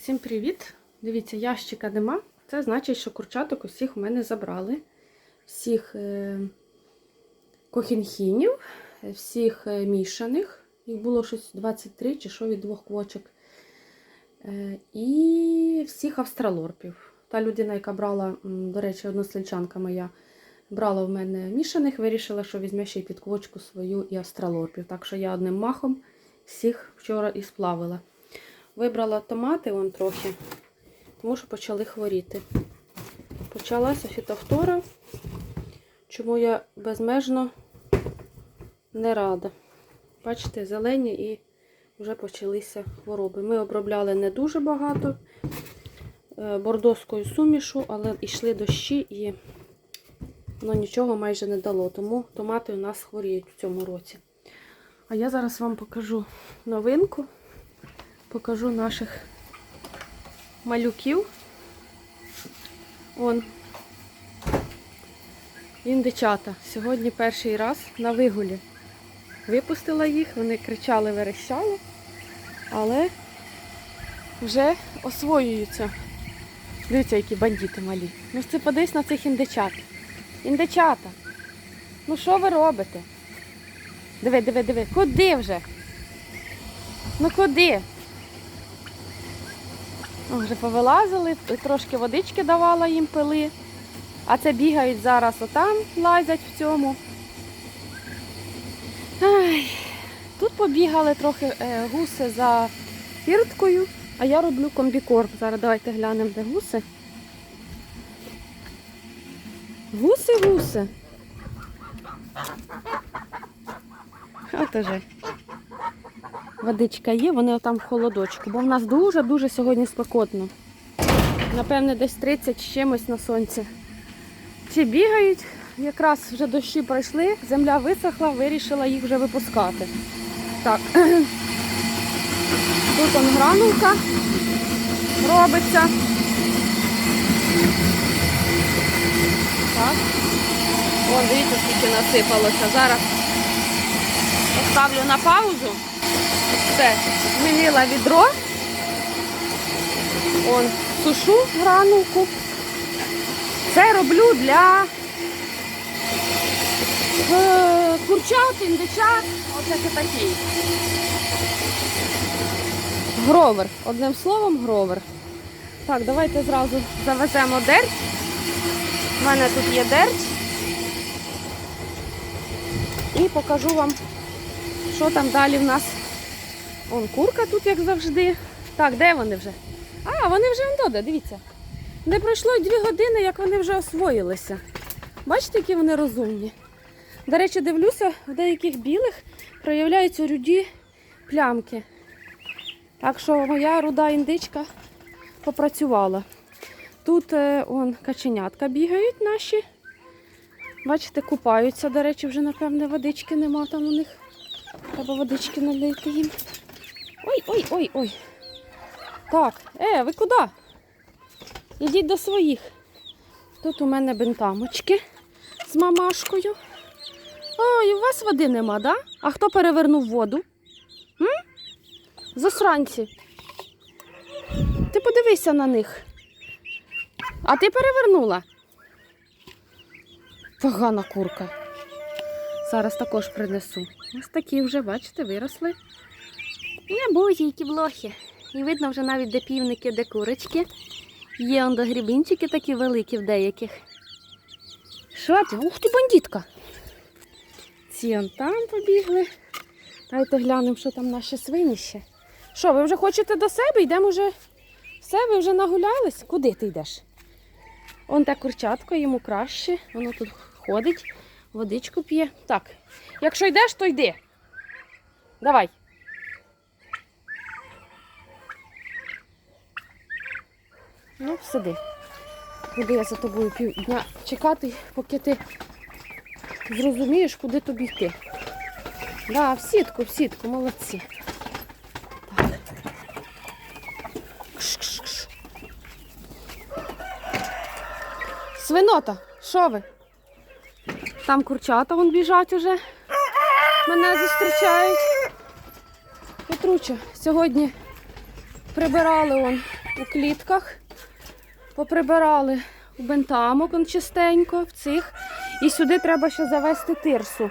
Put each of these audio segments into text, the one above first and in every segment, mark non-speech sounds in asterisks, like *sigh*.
Всім привіт! Дивіться, ящика нема. Це значить, що курчаток усіх у мене забрали. Всіх е, кохінхінів, всіх е, мішаних. Їх було щось 23 чи що від двох квочок. Е, і всіх австралорпів. Та людина, яка брала, до речі, однослідчанка моя, брала в мене мішаних, вирішила, що візьме ще й під квочку свою і австралорпів. Так що я одним махом всіх вчора і сплавила. Вибрала томати вон трохи, тому що почали хворіти. Почалася фітофтора, чому я безмежно не рада. Бачите, зелені і вже почалися хвороби. Ми обробляли не дуже багато е, бордоською сумішу, але йшли дощі і ну, нічого майже не дало. Тому томати у нас хворіють в цьому році. А я зараз вам покажу новинку покажу наших малюків. Он індичата. Сьогодні перший раз на вигулі. Випустила їх, вони кричали, верещали, але вже освоюються. Дивіться, які бандити малі. Ну це подивись на цих індичат. Індичата. Ну що ви робите? Диви, диви, диви. Куди вже? Ну куди? О, Вже повилазили, трошки водички давала їм пили. А це бігають зараз отам, лазять в цьому. Ай, Тут побігали трохи е, гуси за фірткою, а я роблю комбікорм. Зараз давайте глянемо, де гуси. Гуси, гуси. От уже. Водичка є, вони там в холодочку, бо в нас дуже-дуже сьогодні спекотно. Напевне, десь 30 з чимось на сонці. Ці бігають, якраз вже дощі пройшли, земля висохла, вирішила їх вже випускати. Так. *clears throat* Тут он гранулка робиться. Так. Вон, дивіться, скільки насипалося. Зараз поставлю на паузу. Все, змінила відро. Он, сушу гранулку. Це роблю для е, курчат, індичат, оце такий. Гровер. Одним словом, гровер. Так, давайте зразу завеземо дерть. У мене тут є дерть. І покажу вам, що там далі в нас. Вон курка тут, як завжди. Так, де вони вже? А, вони вже доде, дивіться. Не пройшло дві години, як вони вже освоїлися. Бачите, які вони розумні. До речі, дивлюся, в деяких білих проявляються руді плямки. Так що моя руда індичка попрацювала. Тут е, он, каченятка бігають наші. Бачите, купаються, до речі, вже, напевне, водички нема там у них. Треба водички налити їм. Ой, ой, ой, ой. Так, е, ви куди? Ідіть до своїх. Тут у мене бентамочки з мамашкою. Ой, у вас води нема, да? А хто перевернув воду? М? Засранці. Ти подивися на них. А ти перевернула? Погана курка. Зараз також принесу. Ось такі вже, бачите, виросли. Не боже, які блохи. І видно вже навіть де півники, де курочки. Є он до грібінчики такі великі в деяких. Що? Ух ти, бандитка! Ці он там побігли. Дайте глянемо, що там наші свині ще. Що, ви вже хочете до себе? Йдемо вже. Все, ви вже нагулялись? Куди ти йдеш? Он те курчатко, йому краще. Воно тут ходить, водичку п'є. Так, якщо йдеш, то йди. Давай. Ну, сиди. Буду я за тобою півдня чекати, поки ти зрозумієш, куди тобі йти. Да, в сітку, в сітку, молодці. Свинота, що ви? Там курчата вон біжать уже. Мене зустрічають. Петруча, сьогодні прибирали он у клітках. Поприбирали у бентамок он чистенько в цих. І сюди треба ще завести тирсу.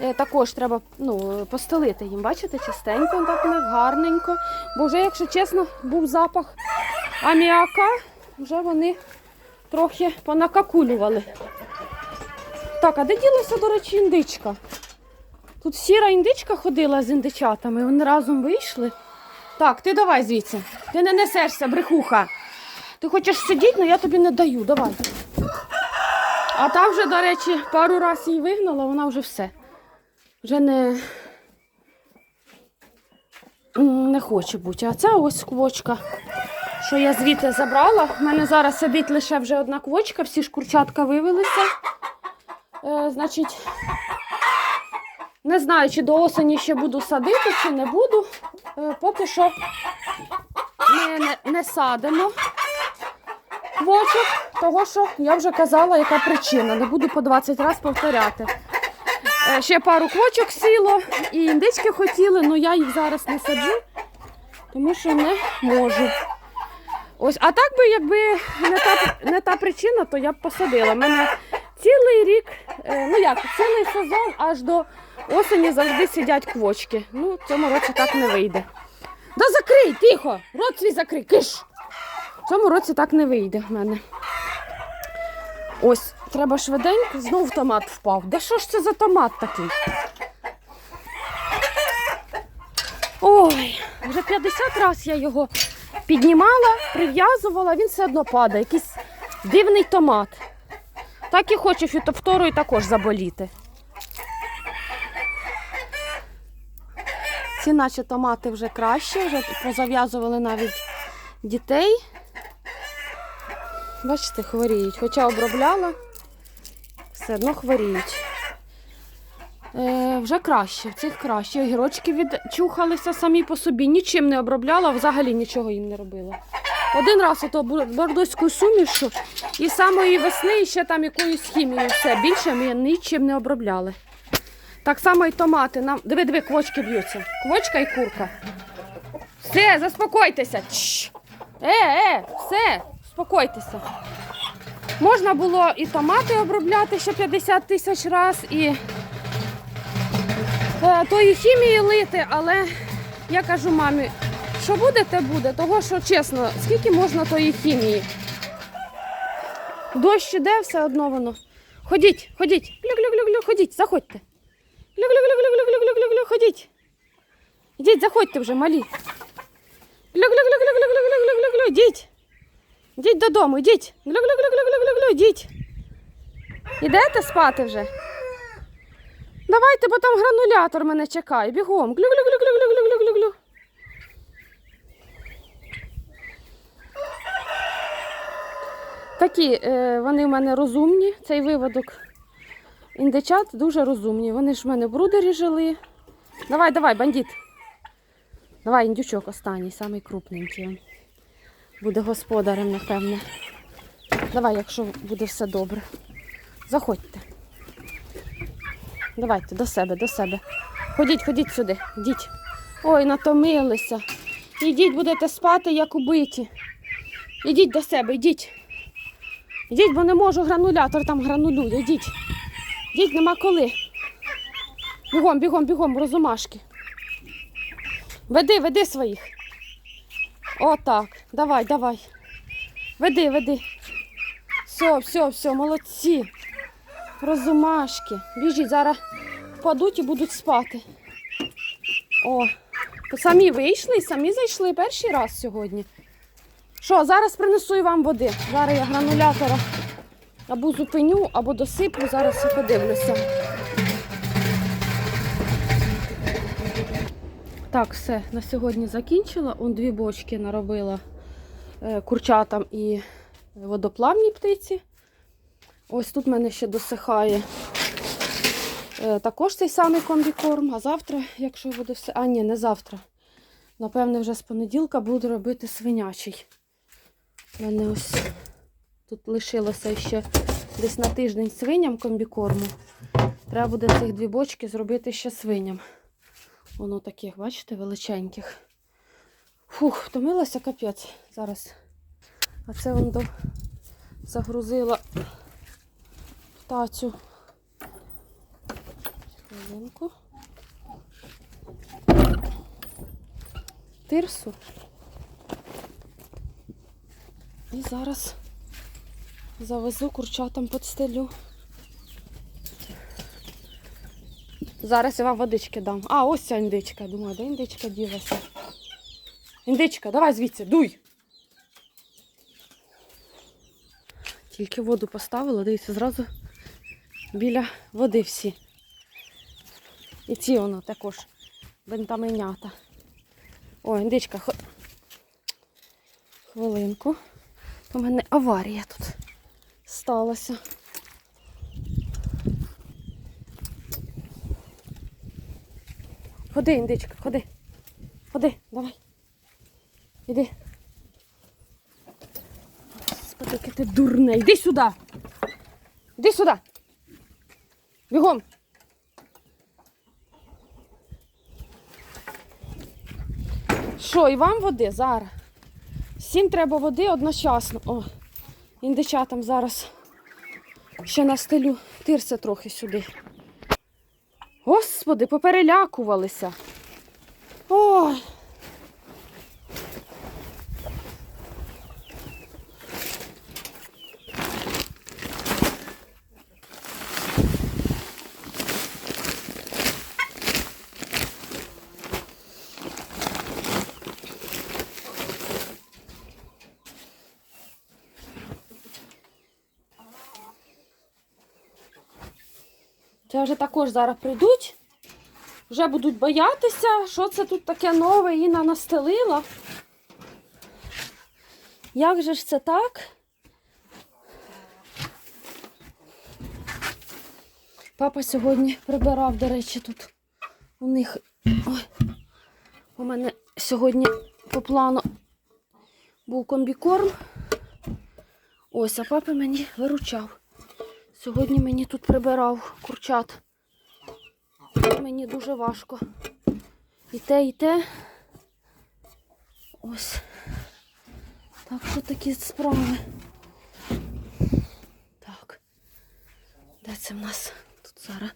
Е, Також треба ну, постелити їм, бачите, чистенько, так гарненько. Бо вже, якщо чесно, був запах аміака, вже вони трохи понакакулювали. Так, а де ділася, до речі, індичка? Тут сіра індичка ходила з індичатами, вони разом вийшли. Так, ти давай звідси. Ти не несешся, брехуха. Ти хочеш сидіти, але я тобі не даю. Давай. А та вже, до речі, пару разів її вигнала, вона вже все. Вже не, не хоче бути. А це ось квочка, що я звідти забрала. У мене зараз сидить лише вже одна квочка, всі ж курчатка вивелися. Е, значить, не знаю, чи до осені ще буду садити, чи не буду. Е, поки що ми не, не садимо квочок, того що я вже казала, яка причина. Не буду по 20 разів повторяти. Е, Ще пару квочок сіло і індички хотіли, але я їх зараз не саджу, тому що не можу. Ось, а так би, якби не та, не та причина, то я б посадила. У мене цілий рік, е, ну як, цілий сезон аж до осені завжди сидять квочки. Ну, цьому році так не вийде. Да закрий, тихо! Рот свій закрий, киш! Цьому році так не вийде в мене. Ось, треба швиденько, знов томат впав. Да що ж це за томат такий? Ой, вже 50 разів я його піднімала, прив'язувала, він все одно падає. Якийсь дивний томат. Так і хочу фітофторою також заболіти. Ці наче томати вже краще, вже позав'язували навіть дітей. Бачите, хворіють. Хоча обробляла, все одно хворіють. Е, вже краще, в цих краще. Огірочки відчухалися самі по собі, нічим не обробляла, взагалі нічого їм не робила. Один раз ото бордоську сумішу і самої весни і ще там якоюсь хімією. Все, більше ми нічим не обробляли. Так само і томати. Нам... Диви, диви, квочки б'ються. Квочка і курка. Все, заспокойтеся. Е, е, все, спокойтеся. Можна було і томати обробляти ще 50 тисяч раз, і е, тої хімії лити, але я кажу мамі, що буде, те буде. Того, що чесно, скільки можна тої хімії? Дощ іде, все одно воно. Ходіть, ходіть, глю-глю-глю-глю, ходіть, заходьте. Глю-глю-глю-глю-глю-глю-глю, ходіть. Ідіть, заходьте вже, малі. Глю-глю-глю-глю-глю-глю-глю-глю, ідіть. Ідіть додому, ідіть. Глю-глю-глю-глю-глю-глю, ідіть. Ідете спати вже? Давайте, бо там гранулятор мене чекає. Бігом. Глю-глю-глю-глю-глю-глю-глю-глю. Такі, е, вони в мене розумні, цей виводок. Індичат дуже розумні. Вони ж в мене в брудері жили. Давай, давай, бандит. Давай, індючок останній, самий крупненький. Буде господарем, напевне. Давай, якщо буде все добре. Заходьте. Давайте до себе, до себе. Ходіть, ходіть сюди, йдіть. Ой, натомилися. Ідіть, будете спати, як убиті. Ідіть до себе, йдіть. Йдіть, бо не можу гранулятор там гранулює. Йдіть. Йдіть, нема коли. Бігом, бігом, бігом, розумашки. Веди, веди своїх. Отак. Давай, давай. Веди, веди. Все, все, все, молодці. Розумашки. Біжіть, зараз впадуть і будуть спати. О, то самі вийшли і самі зайшли перший раз сьогодні. Що, зараз принесу і вам води. Зараз я гранулятора або зупиню, або досиплю, зараз і подивлюся. Так, все, на сьогодні закінчила. Он дві бочки наробила е, курчатам і водоплавній птиці. Ось тут в мене ще досихає е, також цей самий комбікорм. А завтра, якщо буде все. А, ні, не завтра. Напевне, вже з понеділка буду робити свинячий. У мене ось тут лишилося ще десь на тиждень свиням комбікорму. Треба буде цих дві бочки зробити ще свиням. Воно таких, бачите, величеньких. Фух, втомилася капець зараз. А це вон до загрузила в тацю. Хвилинку. Тирсу. І зараз завезу курчатам подстелю. Зараз я вам водички дам. А, ось ця індичка. Думаю, де індичка ділася? Індичка, давай звідси, дуй. Тільки воду поставила, дивіться, зразу біля води всі. І ці воно також бентаменята. О, індичка, хо... хвилинку. У мене аварія тут сталася. Ходи, індичка, ходи. Ходи, давай. Іди. Господи, яке ти дурне. Іди сюди. Іди сюди. Бігом. Що, і вам води зараз? Всім треба води одночасно. О, індичатам зараз ще настелю. Тирся трохи сюди. Господи, поперелякувалися. Ой. Це вже також зараз прийдуть. Вже будуть боятися, що це тут таке нове Інна настелила. Як же ж це так? Папа сьогодні прибирав, до речі, тут у них. Ой, у мене сьогодні по плану був комбікорм. Ось, а папа мені виручав. Сьогодні мені тут прибирав курчат. Мені дуже важко. І те, і те. Ось. Так що такі справи. Так. Де це в нас? Тут зараз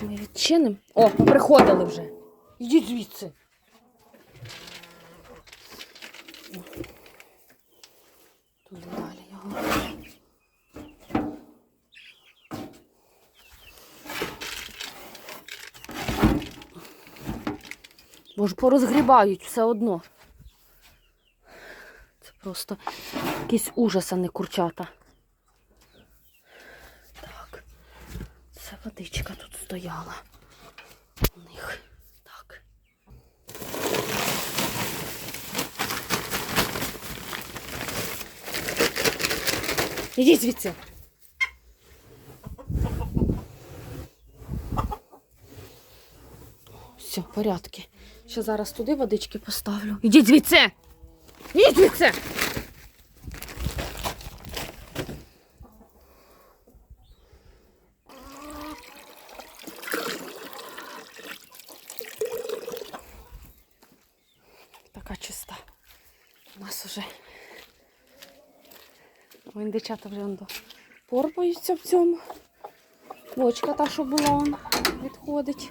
ми відчинимо. О, приходили вже. Йдіть звідси. Туди далі його. Бо ж порозгрібають все одно. Це просто якийсь ужас, а не курчата. Так. Це водичка тут стояла. У них. Так. Ідіть звідси. Все, порядки. Ще зараз туди водички поставлю. Ідіть звідси! Ідіть звідси! Така чиста. У нас Ой, індичата вже порпаються в цьому. Бочка та, що була, он, відходить.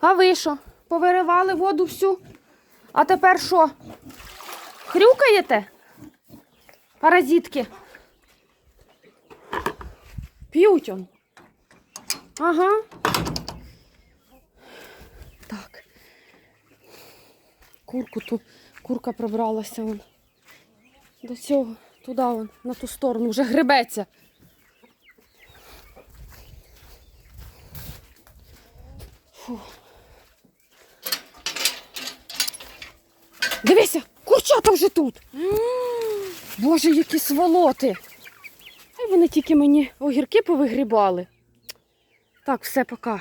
А ви що? Повиривали воду всю? А тепер що? Хрюкаєте? Паразитки. П'ють он. Ага. Так. Курку ту, курка пробралася вон. До цього, туди вон, на ту сторону, вже гребеться. Фу. Дивися, курчата вже тут. Боже, які сволоти. Хай вони тільки мені огірки повигрібали. Так, все, пока.